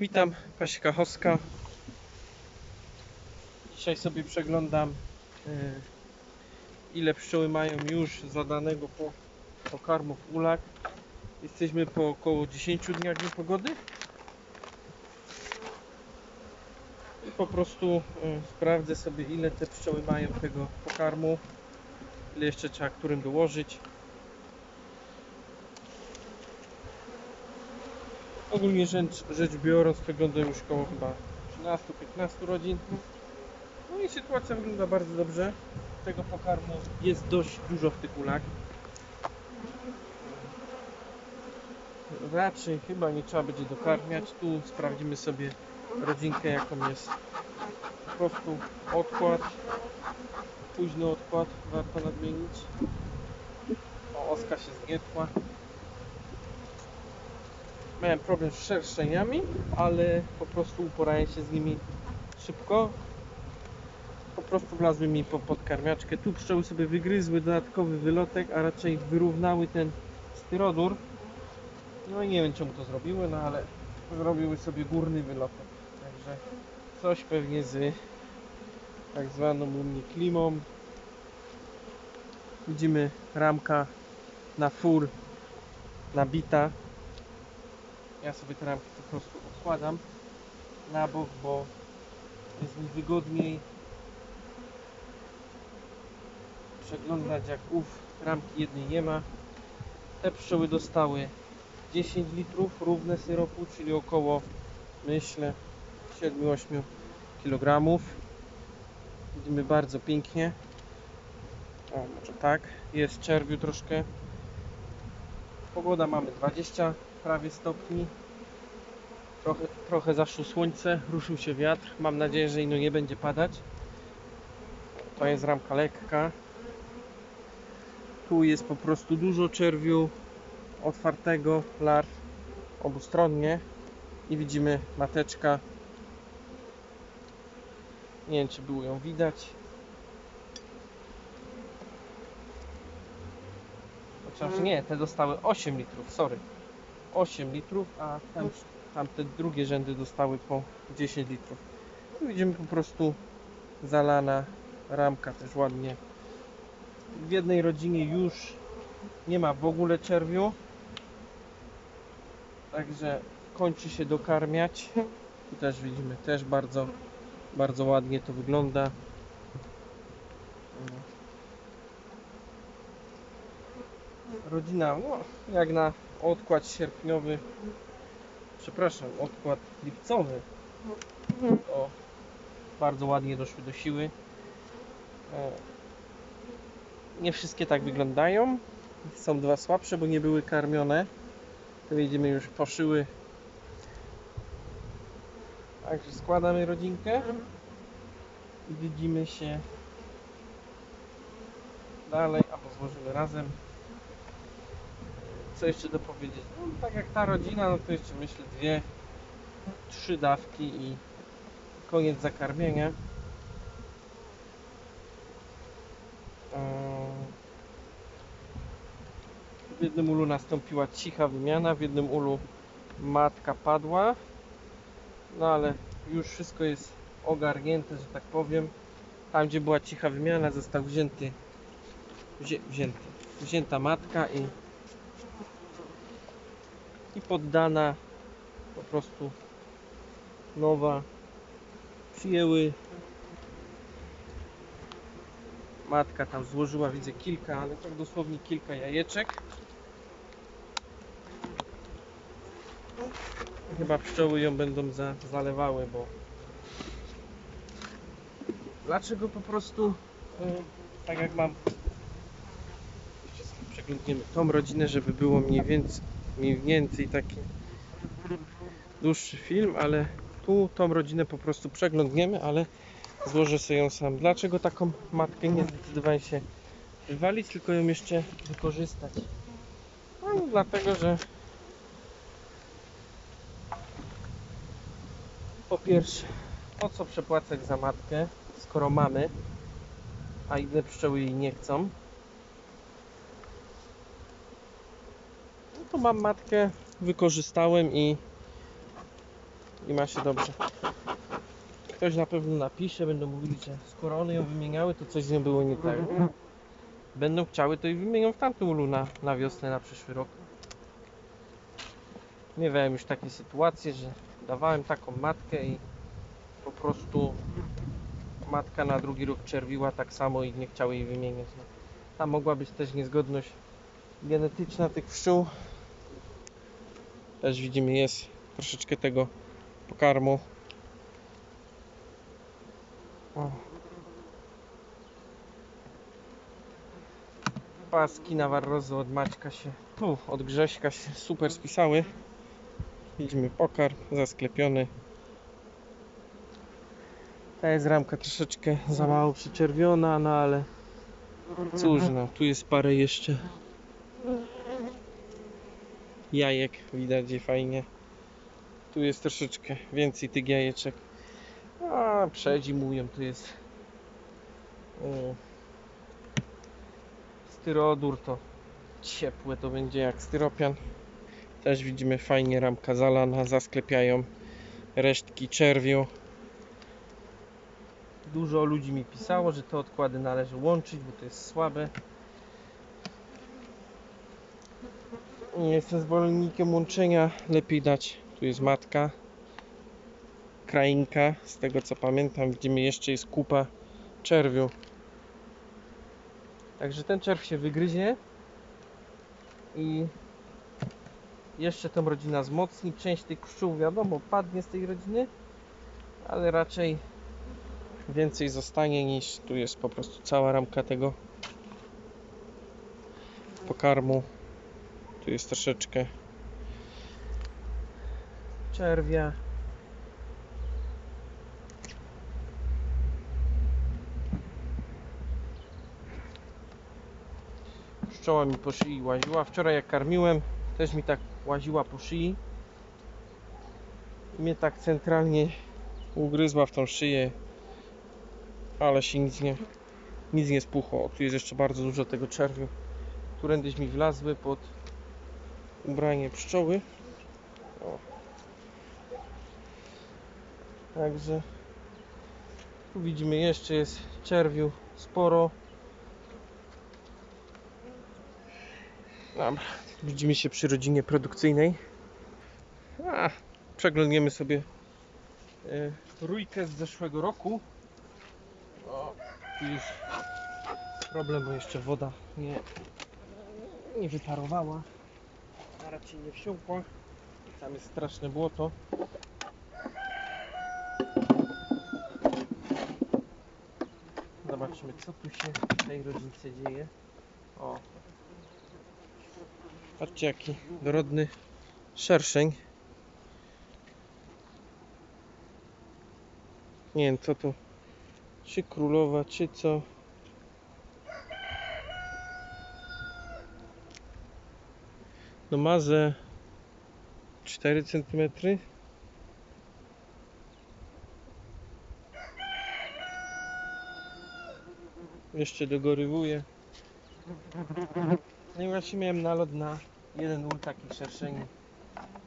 Witam, Pasika Hoska. Dzisiaj sobie przeglądam e, ile pszczoły mają już zadanego po pokarmu w ulach. Jesteśmy po około 10 dniach niepogody. I po prostu e, sprawdzę sobie ile te pszczoły mają tego pokarmu. Ile jeszcze trzeba którym dołożyć. Ogólnie rzecz, rzecz biorąc, wygląda już koło chyba 13-15 rodzin. No i sytuacja wygląda bardzo dobrze. Tego pokarmu jest dość dużo w tych ulach. Raczej chyba nie trzeba będzie dokarmiać. Tu sprawdzimy sobie rodzinkę jaką jest. Po prostu odkład. Późny odkład warto nadmienić. O, oska się zgnietła. Miałem problem z szerszeniami, ale po prostu uporałem się z nimi szybko. Po prostu wlazły mi po podkarmiaczkę. Tu pszczoły sobie wygryzły dodatkowy wylotek, a raczej wyrównały ten styrodur. No i nie wiem czemu to zrobiły, no ale zrobiły sobie górny wylotek. Także coś pewnie z tak zwaną u mnie klimą. Widzimy ramka na fur nabita. Ja sobie te ramki po prostu odkładam na bok, bo jest mi wygodniej przeglądać jak ów ramki jednej nie ma. Te pszczoły dostały 10 litrów równe syropu, czyli około myślę 7-8 kg. Widzimy bardzo pięknie. O, może tak. Jest czerwiu troszkę. Pogoda mamy 20 prawie stopni. Trochę, trochę zaszło słońce, ruszył się wiatr. Mam nadzieję, że ino nie będzie padać. To jest ramka lekka. Tu jest po prostu dużo czerwiu otwartego, larw obustronnie. I widzimy mateczka. Nie wiem, czy było ją widać. Chociaż nie, te dostały 8 litrów, sorry. 8 litrów, a tam, tamte drugie rzędy dostały po 10 litrów. Tu widzimy po prostu zalana ramka też ładnie. W jednej rodzinie już nie ma w ogóle czerwiu. Także kończy się dokarmiać. Tu też widzimy, też bardzo, bardzo ładnie to wygląda. Rodzina, no, jak na odkład sierpniowy, przepraszam, odkład lipcowy, to bardzo ładnie doszły do siły. E, Nie wszystkie tak wyglądają. Są dwa słabsze, bo nie były karmione. To widzimy już poszyły. Także składamy rodzinkę i widzimy się dalej, albo złożymy razem co jeszcze dopowiedzieć? No, tak jak ta rodzina, no to jeszcze myślę dwie, trzy dawki i koniec zakarmienia. Eee, W jednym ulu nastąpiła cicha wymiana, w jednym ulu matka padła. No ale już wszystko jest ogarnięte, że tak powiem. Tam gdzie była cicha wymiana został wzięty, wzię, wzięty, wzięta matka i i poddana po prostu nowa przyjęły. Matka tam złożyła widzę kilka, ale tak dosłownie kilka jajeczek. Chyba pszczoły ją będą za, zalewały, bo dlaczego po prostu e, tak jak mam przeglądniemy tą rodzinę, żeby było mniej więcej mniej więcej taki dłuższy film, ale tu tą rodzinę po prostu przeglądniemy, ale złożę sobie ją sam. Dlaczego taką matkę nie zdecydowałem się wywalić, tylko ją jeszcze wykorzystać? No dlatego, że po pierwsze, po co przepłacać za matkę, skoro mamy, a inne pszczoły jej nie chcą. To mam matkę, wykorzystałem i i ma się dobrze. Ktoś na pewno napisze, będą mówili, że skoro one ją wymieniały, to coś z nią było nie tak. Będą chciały, to i wymienią w tamtym ulu na, na wiosnę, na przyszły rok. Miewałem już takie sytuacje, że dawałem taką matkę i po prostu matka na drugi rok czerwiła tak samo i nie chciały jej wymieniać. No. Tam mogła być też niezgodność genetyczna tych pszczół. Też widzimy jest troszeczkę tego pokarmu. O. Paski Navarrozo od Maćka się, tu od Grześka się super spisały. Widzimy pokarm zasklepiony. Ta jest ramka troszeczkę za mało przyczerwiona, no ale cóż no, tu jest parę jeszcze jajek, widać je fajnie. Tu jest troszeczkę więcej tych jajeczek. A przedzimują, tu jest o, styrodur to ciepłe to będzie jak styropian. Też widzimy fajnie ramka zalana, zasklepiają resztki czerwiu. Dużo ludzi mi pisało, że te odkłady należy łączyć, bo to jest słabe. Nie jestem zwolennikiem łączenia, lepiej dać. Tu jest matka, krainka, z tego co pamiętam, widzimy jeszcze jest kupa czerwiu. Także ten czerw się wygryzie i jeszcze tą rodzina wzmocni. Część tych pszczół wiadomo padnie z tej rodziny, ale raczej więcej zostanie niż tu jest po prostu cała ramka tego pokarmu. Tu jest troszeczkę czerwia. Pszczoła mi po szyi łaziła. Wczoraj jak karmiłem, też mi tak łaziła po szyi. I mnie tak centralnie ugryzła w tą szyję. Ale się nic nie, nic nie spuchło. Tu jest jeszcze bardzo dużo tego czerwiu. Którędyś mi wlazły pod ubranie pszczoły. O. Także tu widzimy jeszcze jest czerwiu sporo. Dobra, widzimy się przy rodzinie produkcyjnej. A, przeglądniemy sobie e, rójkę z zeszłego roku. O, już problem, bo jeszcze woda nie, nie wyparowała, a raczej nie wsiąkła. Tam jest straszne błoto. Zobaczymy, co tu się w tej rodzince dzieje. O, Patrzcie jaki dorodny szerszeń. Nie wiem co to. Czy królowa, czy co. No ma ze 4 cm. Jeszcze dogorywuje. No i właśnie miałem nalot na jeden ul takich szerszeni.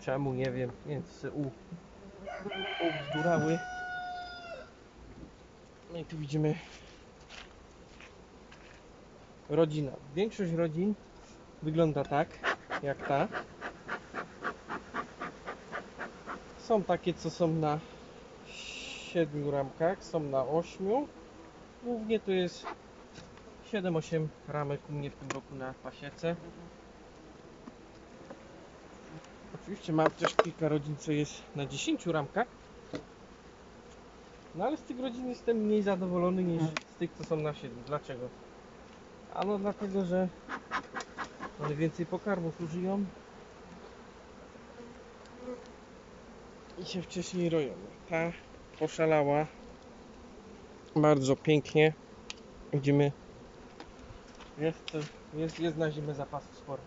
Czemu nie wiem, więc u ubzdurały. No i tu widzimy rodzina. Większość rodzin wygląda tak, jak ta. Są takie, co są na 7 ramkach, są na 8. Głównie to jest 7-8 ramek u mnie w tym roku na pasiece. Oczywiście mam też kilka rodzin, co jest na 10 ramkach. No ale z tych rodzin jestem mniej zadowolony niż z tych, co są na 7. Dlaczego? Ano dlatego, że one więcej pokarmów użyją i się wcześniej roją. Ta poszalała bardzo pięknie. Widzimy, jest, jest, jest na zimę zapasu sporo.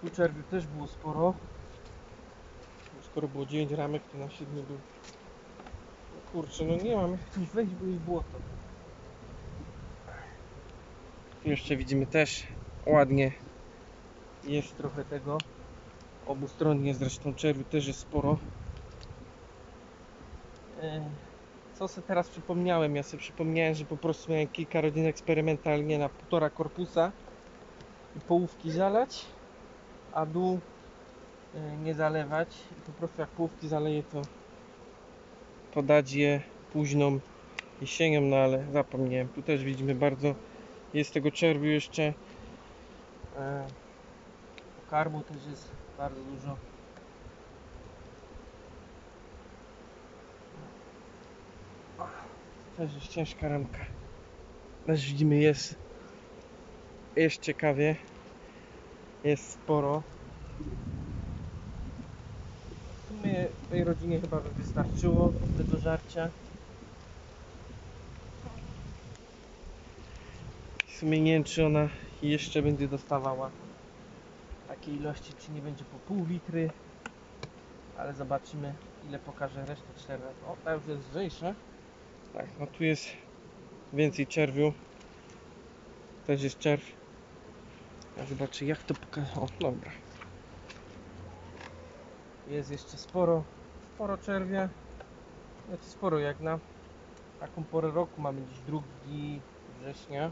Tu czerwiu też było sporo. Skoro było 9 ramek, to na 7 był. No kurczę, no nie mam jak wejść, bo jest błoto. Jeszcze widzimy też ładnie. Jest trochę tego. Obustronnie zresztą czerwiu też jest sporo. E, Co sobie teraz przypomniałem? Ja sobie przypomniałem, że po prostu miałem kilka rodzin eksperymentalnie na półtora korpusa i połówki zalać, a dół e, nie zalewać. I po prostu jak połówki zaleję, to podać je późną jesienią, no ale zapomniałem. Tu też widzimy bardzo, jest tego czerwiu jeszcze. E, też jest bardzo dużo. Też jest ciężka ramka. Też widzimy jest jest ciekawie. Jest sporo. W sumie tej rodzinie chyba by wystarczyło do żarcia. Sumie nie wiem czy ona jeszcze będzie dostawała takiej ilości, czy nie będzie po pół litry. Ale zobaczymy ile pokaże resztę czerwia. O, ta już jest lżejsza. Tak, no tu jest więcej czerwiu. Też jest czerw. Ja zobaczę jak to pokaże. O, dobra. Jest jeszcze sporo, sporo czerwia. Znaczy sporo jak na taką porę roku. Mamy dziś 2 września.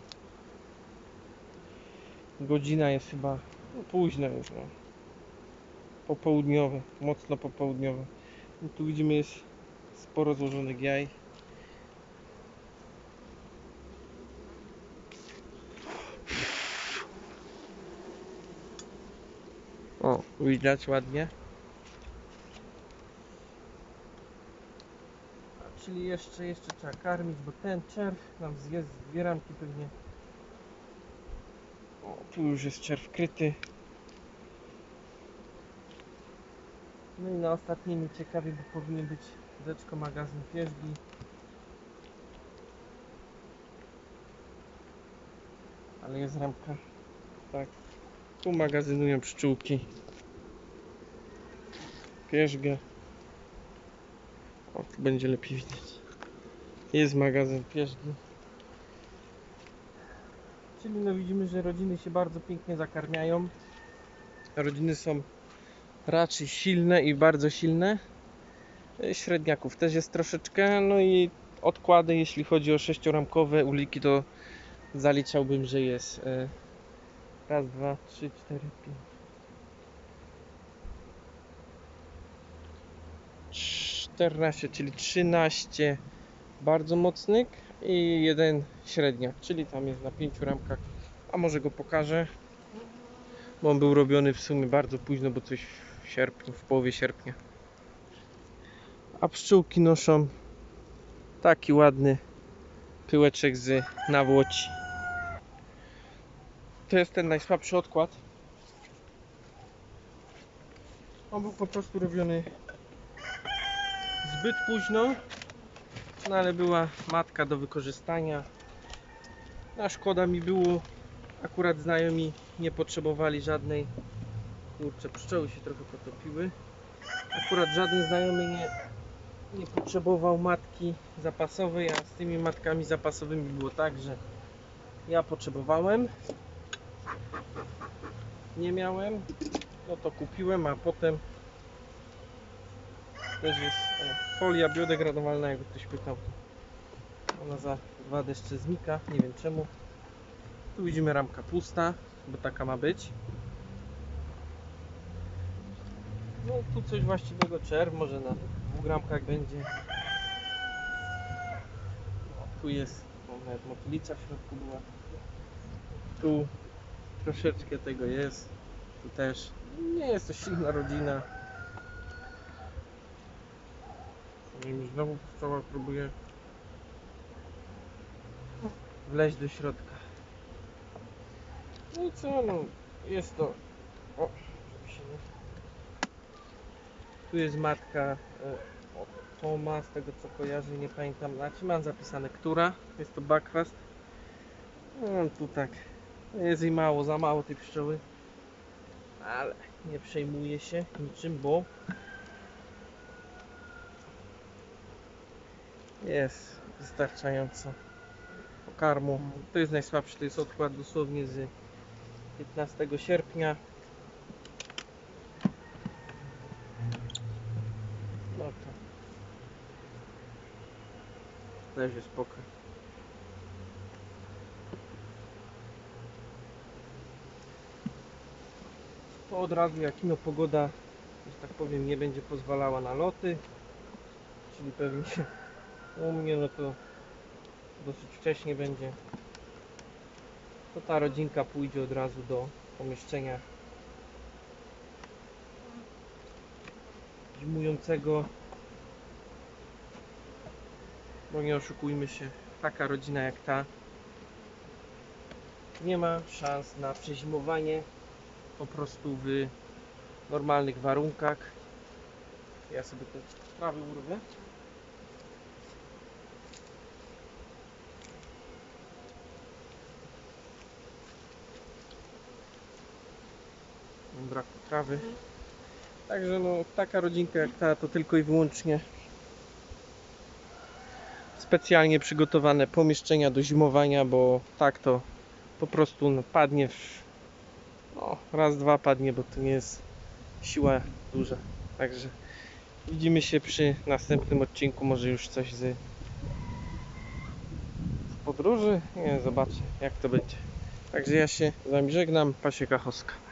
Godzina jest chyba no, późna już. No. Popołudniowe, mocno popołudniowe. No, tu widzimy jest sporo złożonych jaj. O, widać ładnie. Czyli jeszcze, jeszcze trzeba karmić, bo ten czerw nam zje z dwie ramki pewnie. Tu już jest czerw kryty. No i na ostatnim ciekawie, bo powinien być deczko magazyn pierzgi. Ale jest ramka. Tak. Tu magazynują pszczółki. Pierzgę. O, tu będzie lepiej widać. Jest magazyn pierzgi. Czyli no widzimy, że rodziny się bardzo pięknie zakarmiają. Rodziny są raczej silne i bardzo silne. E, Średniaków też jest troszeczkę. No i odkłady, jeśli chodzi o sześcioramkowe uliki, to zaliczałbym, że jest e, raz, dwa, trzy, cztery, pięć. 14, czyli 13 bardzo mocnych i jeden średniak, czyli tam jest na pięciu ramkach, a może go pokażę, bo on był robiony w sumie bardzo późno, bo coś w sierpniu, w połowie sierpnia. A pszczółki noszą taki ładny pyłeczek z nawłoci. To jest ten najsłabszy odkład. On był po prostu robiony zbyt późno, no ale była matka do wykorzystania. A szkoda mi było, akurat znajomi nie potrzebowali żadnej, kurczę, pszczoły się trochę potopiły. Akurat żaden znajomy nie, nie potrzebował matki zapasowej, a z tymi matkami zapasowymi było tak, że ja potrzebowałem, nie miałem, no to kupiłem, a potem też jest folia biodegradowalna, jakby ktoś pytał. Ona za dwa deszcze znika, nie wiem czemu. Tu widzimy ramka pusta, bo taka ma być. No tu coś właściwego czerw, może na dwóch ramkach będzie. O, tu jest, o, nawet motylica w środku była. Tu troszeczkę tego jest. Tu też. Nie jest to silna rodzina. Wiem, znowu pszczoła próbuje wleźć do środka. No i co, no jest to. O, się nie. Tu jest matka e, Toma, z tego co kojarzę, nie pamiętam. Znaczy mam zapisane, która. Jest to backfast. No, tu tak. Jest jej mało, za mało tej pszczoły. Ale nie przejmuję się niczym, bo jest wystarczająco pokarmu. To jest najsłabszy, to jest odkład dosłownie z 15 sierpnia. No to leży spokój. To od razu jak ino pogoda, że tak powiem, nie będzie pozwalała na loty, czyli pewnie u mnie no to dosyć wcześnie będzie, to ta rodzinka pójdzie od razu do pomieszczenia zimującego bo nie oszukujmy się, taka rodzina jak ta nie ma szans na przezimowanie po prostu w normalnych warunkach. Ja sobie te trawy urwę. Braku trawy. Także no taka rodzinka jak ta to tylko i wyłącznie specjalnie przygotowane pomieszczenia do zimowania, bo tak to po prostu no, padnie w, no, raz, dwa padnie, bo to nie jest siła duża. Także widzimy się przy następnym odcinku, może już coś z podróży. Nie, zobaczę jak to będzie. Także ja się z wami żegnam, Pasieka Choska.